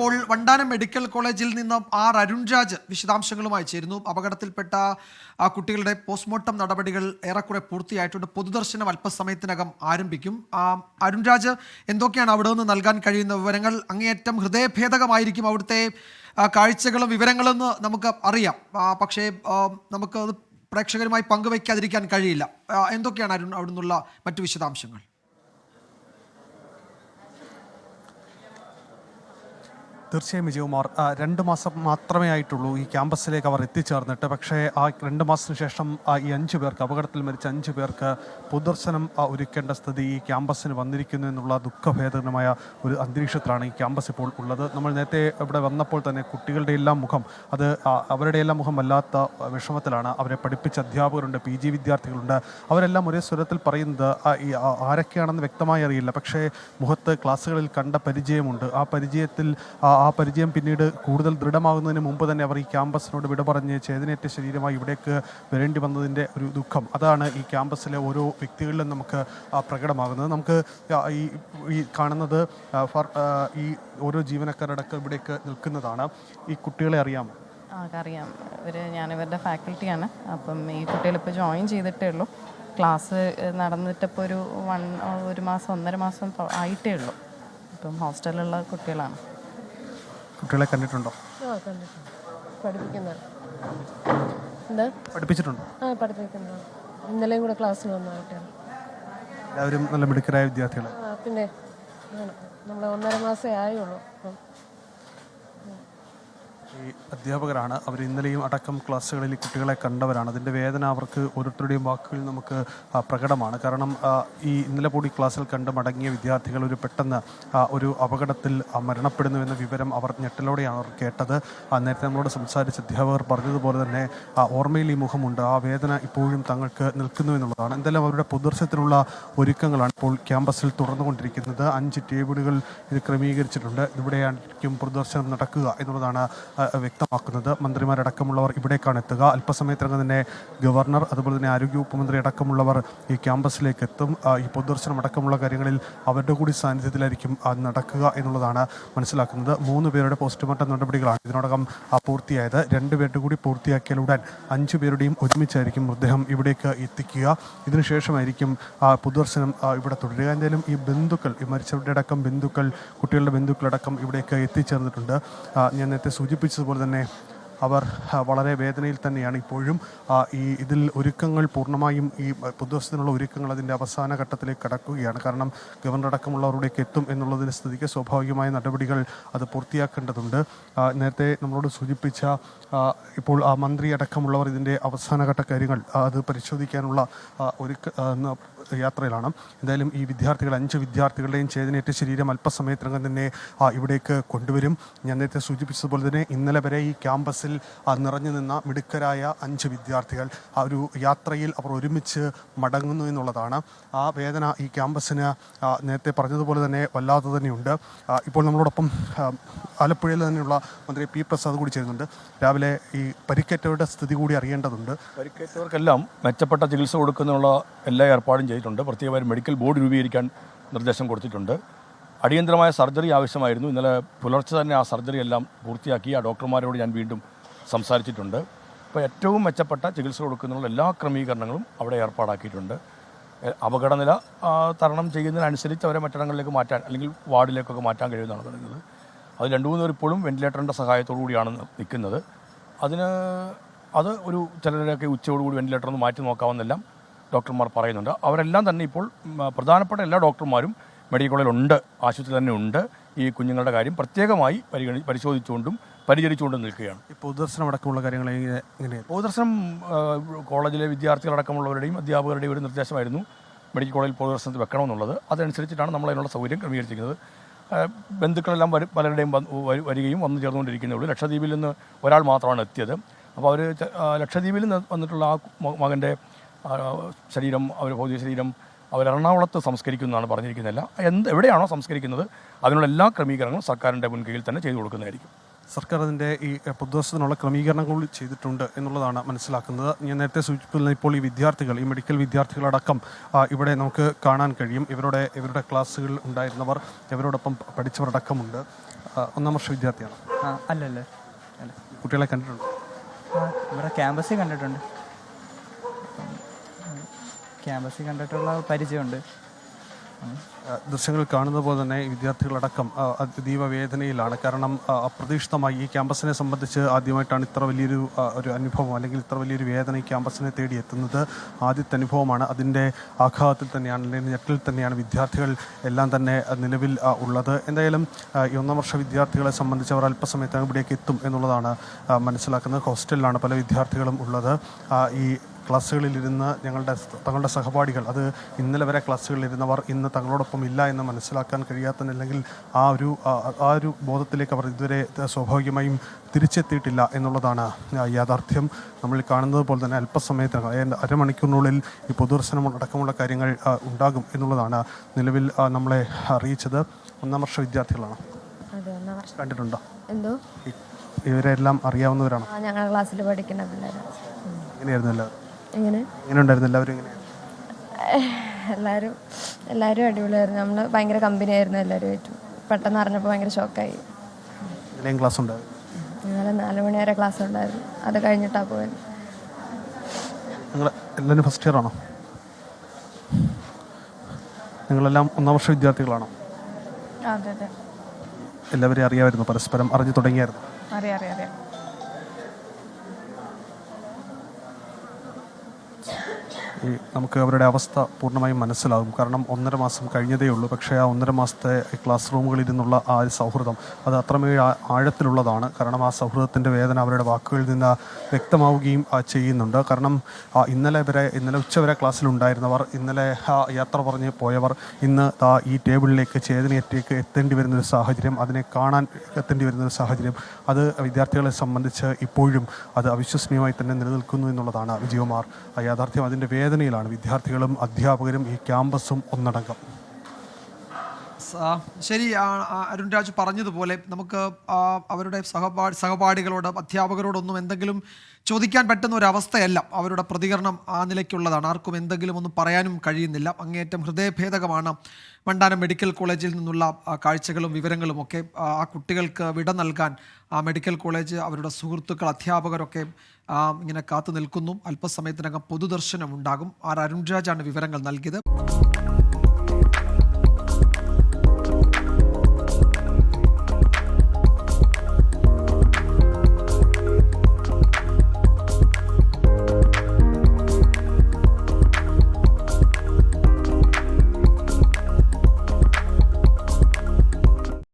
ഇപ്പോൾ വണ്ടാനം മെഡിക്കൽ കോളേജിൽ നിന്ന് ആർ അരുൺരാജ് വിശദാംശങ്ങളുമായി ചേരുന്നു. അപകടത്തിൽപ്പെട്ട ആ കുട്ടികളുടെ പോസ്റ്റ്മോർട്ടം നടപടികൾ ഏറെക്കുറെ പൂർത്തിയായിട്ടുണ്ട്. പൊതുദർശനം അല്പസമയത്തിനകം ആരംഭിക്കും. ആ, അരുൺരാജ് എന്തൊക്കെയാണ് അവിടെ നിന്ന് നൽകാൻ കഴിയുന്ന വിവരങ്ങൾ? അങ്ങേയറ്റം ഹൃദയഭേദകമായിരിക്കും അവിടുത്തെ കാഴ്ചകളും വിവരങ്ങളും എന്ന് നമുക്ക് അറിയാം. പക്ഷേ നമുക്ക് അത് പ്രേക്ഷകരുമായി പങ്കുവയ്ക്കാതിരിക്കാൻ കഴിയില്ല. എന്തൊക്കെയാണ് അരുൺ അവിടെ നിന്നുള്ള മറ്റു വിശദാംശങ്ങൾ? തീർച്ചയായും വിജയകുമാർ രണ്ട് മാസം മാത്രമേ ആയിട്ടുള്ളൂ ഈ ക്യാമ്പസിലേക്ക് അവർ എത്തിച്ചേർന്നിട്ട്. പക്ഷേ ആ രണ്ട് മാസത്തിന് ശേഷം ഈ അഞ്ച് പേർക്ക് അപകടത്തിൽ മരിച്ച അഞ്ച് പേർക്ക് പൊതുദർശനം ഒരുക്കേണ്ട സ്ഥിതി ഈ ക്യാമ്പസിന് വന്നിരിക്കുന്നു എന്നുള്ള ദുഃഖഭേദകരമായ ഒരു അന്തരീക്ഷത്തിലാണ് ഈ ക്യാമ്പസ് ഇപ്പോൾ ഉള്ളത്. നമ്മൾ നേരത്തെ ഇവിടെ വന്നപ്പോൾ തന്നെ കുട്ടികളുടെ എല്ലാം മുഖം അത് അവരുടെ എല്ലാം മുഖം വല്ലാത്ത വിഷമത്തിലാണ്. അവരെ പഠിപ്പിച്ച അധ്യാപകരുണ്ട് പി ജി വിദ്യാർത്ഥികളുണ്ട്. അവരെല്ലാം ഒരേ സ്വരത്തിൽ പറയുന്നത് ആരൊക്കെയാണെന്ന് വ്യക്തമായി അറിയില്ല. പക്ഷേ മുഖത്ത് ക്ലാസ്സുകളിൽ കണ്ട പരിചയമുണ്ട്. ആ പരിചയത്തിൽ ആ പരിചയം പിന്നീട് കൂടുതൽ ദൃഢമാകുന്നതിന് മുമ്പ് തന്നെ അവർ ഈ ക്യാമ്പസിനോട് വിട പറഞ്ഞ് ചേതനേറ്റ ശരീരമായി ഇവിടേക്ക് വരേണ്ടി വന്നതിന്റെ ഒരു ദുഃഖം. അതാണ് ഈ ക്യാമ്പസിലെ ഓരോ വ്യക്തികളിലും നമുക്ക് പ്രകടമാകുന്നത്. നമുക്ക് ഈ ഈ കാണുന്നത് ഈ ഓരോ ജീവനക്കാരടക്കം ഇവിടേക്ക് നിൽക്കുന്നതാണ്. ഈ കുട്ടികളെ അറിയാമോ അറിയാം. ഇവർ ഞാനിവരുടെ ഫാക്കൽറ്റിയാണ്. അപ്പം ഈ കുട്ടികൾ ഇപ്പോൾ ജോയിൻ ചെയ്തിട്ടേ ഉള്ളൂ. ക്ലാസ് നടന്നിട്ടിപ്പോൾ ഒരു വൺ ഒരു മാസം ഒന്നര മാസം ആയിട്ടേ ഉള്ളൂ. ഇപ്പം ഹോസ്റ്റലിലുള്ള കുട്ടികളാണ്. കുട്ടികളെ കണ്ടിട്ടുണ്ടോ? ആ കണ്ടിട്ടുണ്ട്. പഠിപ്പിക്കുന്ന എന്താ? പഠിപ്പിച്ചിട്ടുണ്ടോ? ആ പഠിപ്പിക്കുന്ന ഇന്നലെയും കൂടെ ക്ലാസ്സിൽ വന്നതായിട്ടാണ്. എല്ലാവരും നല്ല മിടുക്കരായ വിദ്യാർത്ഥികളാണ്. പിന്നെ ആണ് നമ്മൾ ഒന്നര മാസമേ ആയുള്ളൂ. അപ്പം ഈ അധ്യാപകരാണ്. അവർ ഇന്നലെയും അടക്കം ക്ലാസ്സുകളിൽ കുട്ടികളെ കണ്ടവരാണ്. അതിന്റെ വേദന അവർക്ക് ഓരോരുത്തരുടെയും വാക്കുകളിൽ നമുക്ക് പ്രകടമാണ്. കാരണം ഈ ഇന്നലെ കൂടി ക്ലാസ്സിൽ കണ്ട് മടങ്ങിയ വിദ്യാർത്ഥികൾ ഒരു പെട്ടെന്ന് ഒരു അപകടത്തിൽ മരണപ്പെടുന്നുവെന്ന വിവരം അവർ ഞെട്ടലോടെയാണ് അവർ കേട്ടത്. നേരത്തെ നമ്മളോട് സംസാരിച്ച അധ്യാപകർ പറഞ്ഞതുപോലെ തന്നെ ഓർമ്മയിൽ ഈ മുഖമുണ്ട്. ആ വേദന ഇപ്പോഴും തങ്ങൾക്ക് നിൽക്കുന്നു എന്നുള്ളതാണ്. എന്തായാലും അവരുടെ പൊതുദർശനത്തിനുള്ള ഒരുക്കങ്ങളാണ് ഇപ്പോൾ ക്യാമ്പസിൽ തുടർന്നുകൊണ്ടിരിക്കുന്നത്. അഞ്ച് ടേബിളുകൾ ഇത് ക്രമീകരിച്ചിട്ടുണ്ട്. ഇവിടെയായിരിക്കും പൊതുദർശനം നടക്കുക എന്നുള്ളതാണ് വ്യക്തമാക്കുന്നത്. മന്ത്രിമാരടക്കമുള്ളവർ ഇവിടേക്കാണ് എത്തുക. അല്പസമയത്തിനകം തന്നെ ഗവർണർ അതുപോലെ തന്നെ ആരോഗ്യവകുപ്പ് മന്ത്രി അടക്കമുള്ളവർ ഈ ക്യാമ്പസിലേക്ക് എത്തും. ഈ പൊതുദർശനം അടക്കമുള്ള കാര്യങ്ങളിൽ അവരുടെ കൂടി സാന്നിധ്യത്തിലായിരിക്കും നടക്കുക എന്നുള്ളതാണ് മനസ്സിലാക്കുന്നത്. മൂന്ന് പേരുടെ പോസ്റ്റ്മോർട്ടം നടപടികളാണ് ഇതിനോടകം പൂർത്തിയായത്. രണ്ട് പേരുടെ കൂടി പൂർത്തിയാക്കിയാലുടൻ അഞ്ചു പേരുടെയും ഒരുമിച്ചായിരിക്കും മൃതദേഹം ഇവിടേക്ക് എത്തിക്കുക. ഇതിനുശേഷമായിരിക്കും പൊതുദർശനം ഇവിടെ തുടരുക. എന്തായാലും ഈ ബന്ധുക്കൾ ഈ മരിച്ചവരുടെ അടക്കം ബന്ധുക്കൾ കുട്ടികളുടെ ബന്ധുക്കളടക്കം ഇവിടേക്ക് എത്തിച്ചേർന്നിട്ടുണ്ട്. ഞാൻ നേരത്തെ സൂചിപ്പിച്ചതുപോലെ തന്നെ അവർ വളരെ വേദനയിൽ തന്നെയാണ് ഇപ്പോഴും ഈ ഇതിൽ ഒരുക്കങ്ങൾ പൂർണമായും ഈ പുതുവശത്തിനുള്ള ഒരുക്കങ്ങൾ അതിന്റെ അവസാന ഘട്ടത്തിലേക്ക് കടക്കുകയാണ്. കാരണം ഗവർണർ അടക്കമുള്ളവരുടെയൊക്കെ എത്തും എന്നുള്ളതിന്റെ സ്ഥിതിക്ക് സ്വാഭാവികമായ നടപടികൾ അത് പൂർത്തിയാക്കേണ്ടതുണ്ട്. നേരത്തെ നമ്മളോട് സൂചിപ്പിച്ച ഇപ്പോൾ ആ മന്ത്രി അടക്കമുള്ളവർ ഇതിന്റെ അവസാനഘട്ട കാര്യങ്ങൾ അത് പരിശോധിക്കാനുള്ള ഒരു ഒരുക്ക യാത്രയിലാണ്. എന്തായാലും ഈ വിദ്യാർത്ഥികൾ അഞ്ച് വിദ്യാർത്ഥികളുടെയും ചേതനേറ്റ ശരീരം അല്പസമയത്തിനകം തന്നെ ഇവിടേക്ക് കൊണ്ടുവരും. ഞാൻ നേരത്തെ സൂചിപ്പിച്ചതുപോലെ തന്നെ ഇന്നലെ വരെ ഈ ക്യാമ്പസിൽ നിറഞ്ഞു നിന്ന മിടുക്കരായ അഞ്ച് വിദ്യാർത്ഥികൾ ആ ഒരു യാത്രയിൽ അവർ ഒരുമിച്ച് മടങ്ങുന്നു എന്നുള്ളതാണ്. ആ വേദന ഈ ക്യാമ്പസിന് നേരത്തെ പറഞ്ഞതുപോലെ തന്നെ വല്ലാതെ തന്നെയുണ്ട്. ഇപ്പോൾ നമ്മളോടൊപ്പം ആലപ്പുഴയിൽ തന്നെയുള്ള മന്ത്രി പി പ്രസാദ് കൂടി ചേരുന്നുണ്ട്. രാവിലെ ഈ പരിക്കേറ്റവരുടെ സ്ഥിതി കൂടി അറിയേണ്ടതുണ്ട്. പരിക്കേറ്റവർക്കെല്ലാം മെച്ചപ്പെട്ട ചികിത്സ കൊടുക്കുന്നുള്ള എല്ലാ ഏർപ്പാടും ചെയ്തിട്ടുണ്ട്. പ്രത്യേകമായി മെഡിക്കൽ ബോർഡ് രൂപീകരിക്കാൻ നിർദ്ദേശം കൊടുത്തിട്ടുണ്ട്. അടിയന്തരമായ സർജറി ആവശ്യമായിരുന്നു. ഇന്നലെ പുലർച്ചെ തന്നെ ആ സർജറി എല്ലാം പൂർത്തിയാക്കി. ആ ഡോക്ടർമാരോട് ഞാൻ വീണ്ടും സംസാരിച്ചിട്ടുണ്ട്. അപ്പോൾ ഏറ്റവും മെച്ചപ്പെട്ട ചികിത്സ കൊടുക്കുന്നതിനുള്ള എല്ലാ ക്രമീകരണങ്ങളും അവിടെ ഏർപ്പാടാക്കിയിട്ടുണ്ട്. അപകടനില തരണം ചെയ്യുന്നതിനനുസരിച്ച് അവരെ മറ്റിടങ്ങളിലേക്ക് മാറ്റാൻ അല്ലെങ്കിൽ വാർഡിലേക്കൊക്കെ മാറ്റാൻ കഴിയുമെന്നാണ് പറയുന്നത്. അത് രണ്ടു മൂന്ന് പേർ ഇപ്പോഴും വെന്റിലേറ്ററിന്റെ സഹായത്തോടു കൂടിയാണ് നിൽക്കുന്നത്. അതിന് അത് ഒരു ചിലരൊക്കെ ഉച്ചയോടുകൂടി വെന്റിലേറ്റർ ഒന്ന് മാറ്റി നോക്കാമെന്നെല്ലാം ഡോക്ടർമാർ പറയുന്നുണ്ട്. അവരെല്ലാം തന്നെ ഇപ്പോൾ പ്രധാനപ്പെട്ട എല്ലാ ഡോക്ടർമാരും മെഡിക്കൽ കോളേജിൽ ഉണ്ട് ആശുപത്രി തന്നെ ഉണ്ട്. ഈ കുഞ്ഞുങ്ങളുടെ കാര്യം പ്രത്യേകമായി പരിഗണി പരിശോധിച്ചുകൊണ്ടും പരിചരിച്ചുകൊണ്ടും നിൽക്കുകയാണ്. പൊതുദർശനം അടക്കമുള്ള കാര്യങ്ങൾ എങ്ങനെയാണ് പൊതുദർശനം കോളേജിലെ വിദ്യാർത്ഥികളടക്കമുള്ളവരുടെയും അധ്യാപകരുടെയും ഒരു നിർദ്ദേശമായിരുന്നു മെഡിക്കൽ കോളേജിൽ പൊതുദർശനത്തിൽ വെക്കണമെന്നുള്ളത്. അതനുസരിച്ചിട്ടാണ് നമ്മൾ അതിനുള്ള സൗകര്യം ക്രമീകരിച്ചിരിക്കുന്നത്. ബന്ധുക്കളെല്ലാം വരും പലരുടെയും വരികയും വന്നു ചേർന്നുകൊണ്ടിരിക്കുന്നേ ഉള്ളൂ. ലക്ഷദ്വീപിൽ നിന്ന് ഒരാൾ മാത്രമാണ് എത്തിയത്. അപ്പോൾ അവർ ലക്ഷദ്വീപിൽ നിന്ന് വന്നിട്ടുള്ള ആ മകന്റെ ശരീരം അവർ ഭൗതിക ശരീരം അവർ എറണാകുളത്ത് സംസ്കരിക്കുന്നതാണ് പറഞ്ഞിരിക്കുന്നില്ല എന്ത് എവിടെയാണോ സംസ്കരിക്കുന്നത് അതിനുള്ള എല്ലാ ക്രമീകരണങ്ങളും സർക്കാരിന്റെ മുൻകൈയിൽ തന്നെ ചെയ്തു കൊടുക്കുന്നതായിരിക്കും. സർക്കാർ അതിന്റെ ഈ പൊതുദർശനത്തിനുള്ള ക്രമീകരണങ്ങൾ ചെയ്തിട്ടുണ്ട് എന്നുള്ളതാണ് മനസ്സിലാക്കുന്നത്. ഞാൻ നേരത്തെ സൂചിപ്പിക്കുന്ന ഇപ്പോൾ ഈ വിദ്യാർത്ഥികൾ ഈ മെഡിക്കൽ വിദ്യാർത്ഥികളടക്കം ഇവിടെ നമുക്ക് കാണാൻ കഴിയും. ഇവരുടെ ഇവരുടെ ക്ലാസ്സുകളിൽ ഉണ്ടായിരുന്നവർ ഇവരോടൊപ്പം പഠിച്ചവരടക്കമുണ്ട്. ഒന്നാം വർഷ വിദ്യാർത്ഥിയാണ്. അല്ലല്ലേ. കുട്ടികളെ കണ്ടിട്ടുണ്ട്? ഇവിടെ ക്യാമ്പസിൽ കണ്ടിട്ടുണ്ട്. ക്യാമ്പസിൽ കണ്ടിട്ടുള്ള പരിചയമുണ്ട്. ദൃശ്യങ്ങൾ കാണുന്ന പോലെ തന്നെ വിദ്യാർത്ഥികളടക്കം അതീവ വേദനയിലാണ് കാരണം അപ്രതീക്ഷിതമായി ഈ ക്യാമ്പസിനെ സംബന്ധിച്ച് ആദ്യമായിട്ടാണ് ഇത്ര വലിയൊരു ഒരു അനുഭവം അല്ലെങ്കിൽ ഇത്ര വലിയൊരു വേദന ഈ ക്യാമ്പസിനെ തേടി എത്തുന്നത്. ആദ്യത്തെ അനുഭവമാണ്. അതിന്റെ ആഘാതത്തിൽ തന്നെയാണ് അല്ലെങ്കിൽ ഞെട്ടിൽ തന്നെയാണ് വിദ്യാർത്ഥികൾ എല്ലാം തന്നെ നിലവിൽ ഉള്ളത്. എന്തായാലും ഈ ഒന്നാം വർഷ വിദ്യാർത്ഥികളെ സംബന്ധിച്ച് അവർ അല്പസമയത്ത് ഇവിടേക്ക് എത്തും എന്നുള്ളതാണ് മനസ്സിലാക്കുന്നത്. ഹോസ്റ്റലിലാണ് പല വിദ്യാർത്ഥികളും ഉള്ളത്. ഈ ക്ലാസ്സുകളിലിരുന്ന് ഞങ്ങളുടെ തങ്ങളുടെ സഹപാഠികൾ അത് ഇന്നലെ വരെ ക്ലാസ്സുകളിലിരുന്നവർ ഇന്ന് തങ്ങളോടൊപ്പം ഇല്ല എന്ന് മനസ്സിലാക്കാൻ കഴിയാത്തല്ലെങ്കിൽ ആ ഒരു ആ ഒരു ബോധത്തിലേക്ക് അവർ ഇതുവരെ സ്വാഭാവികമായും തിരിച്ചെത്തിയിട്ടില്ല എന്നുള്ളതാണ് യാഥാർത്ഥ്യം. നമ്മൾ കാണുന്നത് പോലെ തന്നെ അല്പസമയത്തിനകം അരമണിക്കൂറിനുള്ളിൽ ഈ പൊതുദർശനം അടക്കമുള്ള കാര്യങ്ങൾ ഉണ്ടാകും എന്നുള്ളതാണ് നിലവിൽ നമ്മളെ അറിയിച്ചത്. ഒന്നാം വർഷ വിദ്യാർത്ഥികളാണ്. കണ്ടിട്ടുണ്ടോ? എന്തോ? ഇവരെല്ലാം അറിയാവുന്നവരാണ്. ഞങ്ങളുടെ ക്ലാസ്സിൽ പഠിക്കുന്ന പിള്ളേരാണ്. എങ്ങനെയായിരുന്നു എല്ലാവരും? എങ്ങനെ? എങ്ങനെ ഉണ്ടായിരുന്നു എല്ലാവരും എങ്ങനെ എല്ലാവരും എല്ലാവരും അടിപൊളിയായിരുന്നു. നമ്മൾ ഭയങ്കര കമ്പനി ആയിരുന്നു എല്ലാവരുമായിട്ടും പെട്ടെന്ന് അറിഞ്ഞപ്പോൾ ഭയങ്കര ഷോക്കായി ഇന്നലെയും ക്ലാസ് ഉണ്ടായിരുന്നു. ഇന്നലെ നാല് മണി വരെ ക്ലാസ് ഉണ്ടായിരുന്നു. അത് കഴിഞ്ഞിട്ടാണ് പോയത്. നിങ്ങൾ എല്ലാവരും ഫസ്റ്റ് ഇയർ ആണോ? നിങ്ങളെല്ലാം ഒന്നാം വർഷ വിദ്യാർത്ഥികളാണോ? അതെ അതെ. എല്ലാവരെയും അറിയാമായിരുന്നു? പരസ്പരം അറിഞ്ഞു തുടങ്ങിയായിരുന്നു. അറിയാം അറിയാം അറിയാം. നമുക്ക് അവരുടെ അവസ്ഥ പൂർണമായും മനസ്സിലാകും. കാരണം ഒന്നര മാസം കഴിഞ്ഞതേ ഉള്ളൂ. പക്ഷേ ആ ഒന്നര മാസത്തെ ക്ലാസ് റൂമുകളിൽ നിന്നുള്ള ആ സൗഹൃദം അത് അത്രമേൽ ആഴത്തിലുള്ളതാണ്. കാരണം ആ സൗഹൃദത്തിന്റെ വേദന അവരുടെ വാക്കുകളിൽ നിന്ന് വ്യക്തമാവുകയും ചെയ്യുന്നുണ്ട്. കാരണം ഇന്നലെ വരെ ഇന്നലെ ഉച്ചവരെ ക്ലാസ്സിലുണ്ടായിരുന്നവർ ഇന്നലെ യാത്ര പറഞ്ഞ് പോയവർ ഇന്ന് ഈ ടേബിളിലേക്ക് ചേതനയറ്റേക്ക് എത്തേണ്ടി വരുന്നൊരു സാഹചര്യം അതിനെ കാണാൻ എത്തേണ്ടി വരുന്നൊരു സാഹചര്യം അത് വിദ്യാർത്ഥികളെ സംബന്ധിച്ച് ഇപ്പോഴും അത് അവിശ്വസനീയമായി തന്നെ നിലനിൽക്കുന്നു എന്നുള്ളതാണ്. വിജയകുമാർ യാഥാർത്ഥ്യം. അതിന്റെ വേദനയിലാണ് വിദ്യാർത്ഥികളും അധ്യാപകരും ഈ ക്യാമ്പസും ഒന്നടങ്കം. ശരി അരുൺ രാജ് പറഞ്ഞതുപോലെ നമുക്ക് അവരുടെ സഹപാഠി സഹപാഠികളോട് അധ്യാപകരോടൊന്നും എന്തെങ്കിലും ചോദിക്കാൻ പറ്റുന്ന ഒരു അവസ്ഥയല്ല അവരുടെ പ്രതികരണം ആ നിലയ്ക്കുള്ളതാണ്. ആർക്കും എന്തെങ്കിലും ഒന്നും പറയാനും കഴിയുന്നില്ല. അങ്ങേയറ്റം ഹൃദയഭേദകമാണ് വണ്ടാനം മെഡിക്കൽ കോളേജിൽ നിന്നുള്ള കാഴ്ചകളും വിവരങ്ങളും ഒക്കെ ആ കുട്ടികൾക്ക് വിട നൽകാൻ ആ മെഡിക്കൽ കോളേജ് അവരുടെ സുഹൃത്തുക്കൾ അധ്യാപകരൊക്കെ ഇങ്ങനെ കാത്തു നിൽക്കുന്നു. അല്പസമയത്തിനകം പൊതുദർശനം ഉണ്ടാകും ആർ അരുൺരാജാണ് വിവരങ്ങൾ നൽകിയത്.